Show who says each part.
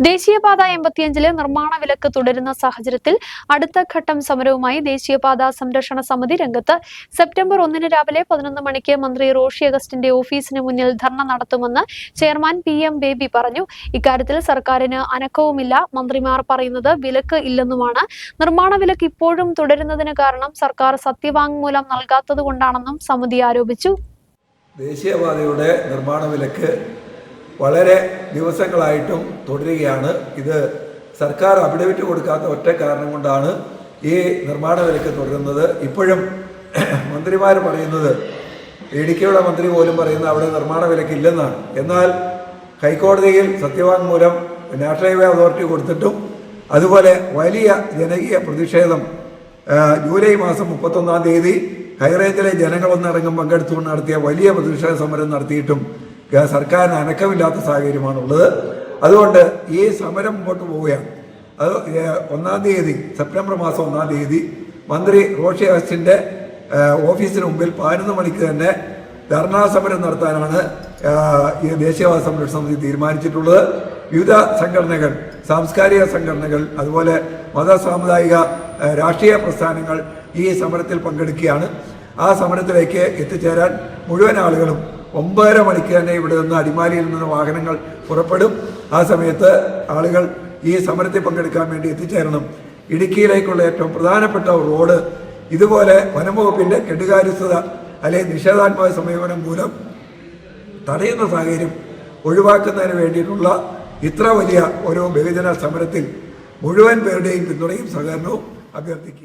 Speaker 1: ദേശീയപാത എൺപത്തിയഞ്ചിലെ നിർമ്മാണ വിലക്ക് തുടരുന്ന സാഹചര്യത്തിൽ അടുത്ത ഘട്ടം സമരവുമായി ദേശീയപാത സംരക്ഷണ സമിതി രംഗത്ത് സെപ്റ്റംബർ ഒന്നിന് രാവിലെ പതിനൊന്ന് മണിക്ക് മന്ത്രി റോഷി അഗസ്റ്റിന്റെ ഓഫീസിന് മുന്നിൽ ധർണ നടത്തുമെന്ന് ചെയർമാൻ പി എം ബേബി പറഞ്ഞു. ഇക്കാര്യത്തിൽ സർക്കാരിന് അനക്കവുമില്ല. മന്ത്രിമാർ പറയുന്നത് വിലക്ക് ഇല്ലെന്നുമാണ്. നിർമ്മാണ വിലക്ക് ഇപ്പോഴും തുടരുന്നതിന് കാരണം സർക്കാർ സത്യവാങ്മൂലം നൽകാത്തത് കൊണ്ടാണെന്നും സമിതി ആരോപിച്ചു.
Speaker 2: ദേശീയപാതയുടെ നിർമ്മാണ വിലക്ക് വളരെ ദിവസങ്ങളായിട്ടും തുടരുകയാണ്. ഇത് സർക്കാർ അഫിഡവിറ്റ് കൊടുക്കാത്ത ഒറ്റ കാരണം കൊണ്ടാണ് ഈ നിർമ്മാണ വിലക്ക് തുടരുന്നത്. ഇപ്പോഴും മന്ത്രിമാർ പറയുന്നത് ഇടുക്കിയുടെ മന്ത്രി പോലും പറയുന്നത് അവിടെ നിർമ്മാണ വിലക്ക് ഇല്ലെന്നാണ് എന്നാൽ ഹൈക്കോടതിയിൽ സത്യവാങ്മൂലം നാഷണൽ ഹൈവേ അതോറിറ്റി കൊടുത്തിട്ടും അതുപോലെ വലിയ ജനകീയ പ്രതിഷേധം ജൂലൈ മാസം മുപ്പത്തൊന്നാം തീയതി ഹൈറേഞ്ചിലെ ജനങ്ങളൊന്നിറങ്ങും പങ്കെടുത്തുകൊണ്ട് നടത്തിയ വലിയ പ്രതിഷേധ സമരം നടത്തിയിട്ടും സർക്കാരിന് അനക്കമില്ലാത്ത സാഹചര്യമാണുള്ളത്. അതുകൊണ്ട് ഈ സമരം മുമ്പോട്ട് പോവുകയാണ്. അത് ഒന്നാം തീയതി സെപ്റ്റംബർ മാസം ഒന്നാം തീയതി മന്ത്രി റോഷി അഗസ്റ്റിന്റെ ഓഫീസിന് മുമ്പിൽ പതിനൊന്ന് മണിക്ക് തന്നെ ധർണാ സമരം നടത്താനാണ് ഈ ദേശീയവാദ സംരക്ഷണ സമിതി തീരുമാനിച്ചിട്ടുള്ളത്. വിവിധ സംഘടനകൾ സാംസ്കാരിക സംഘടനകൾ അതുപോലെ മത സാമുദായിക രാഷ്ട്രീയ പ്രസ്ഥാനങ്ങൾ ഈ സമരത്തിൽ പങ്കെടുക്കുകയാണ്. ആ സമരത്തിലേക്ക് എത്തിച്ചേരാൻ മുഴുവൻ ആളുകളും ഒമ്പതര മണിക്ക് തന്നെ ഇവിടെ നിന്ന് അടിമാലിയിൽ നിന്ന് വാഹനങ്ങൾ പുറപ്പെടും. ആ സമയത്ത് ആളുകൾ ഈ സമരത്തിൽ പങ്കെടുക്കാൻ വേണ്ടി എത്തിച്ചേരണം. ഇടുക്കിയിലേക്കുള്ള ഏറ്റവും പ്രധാനപ്പെട്ട റോഡ് ഇതുപോലെ വനംവകുപ്പിന്റെ കെടുകാര്യസ്ഥത അല്ലെങ്കിൽ നിഷേധാത്മക സമീപനം മൂലം തടയുന്ന സാഹചര്യം ഒഴിവാക്കുന്നതിന് വേണ്ടിയിട്ടുള്ള ഇത്ര വലിയ ഒരു ബഹുജന സമരത്തിൽ മുഴുവൻ പേരുടെയും പിന്തുണയും സഹകരണവും അഭ്യർത്ഥിക്കുക.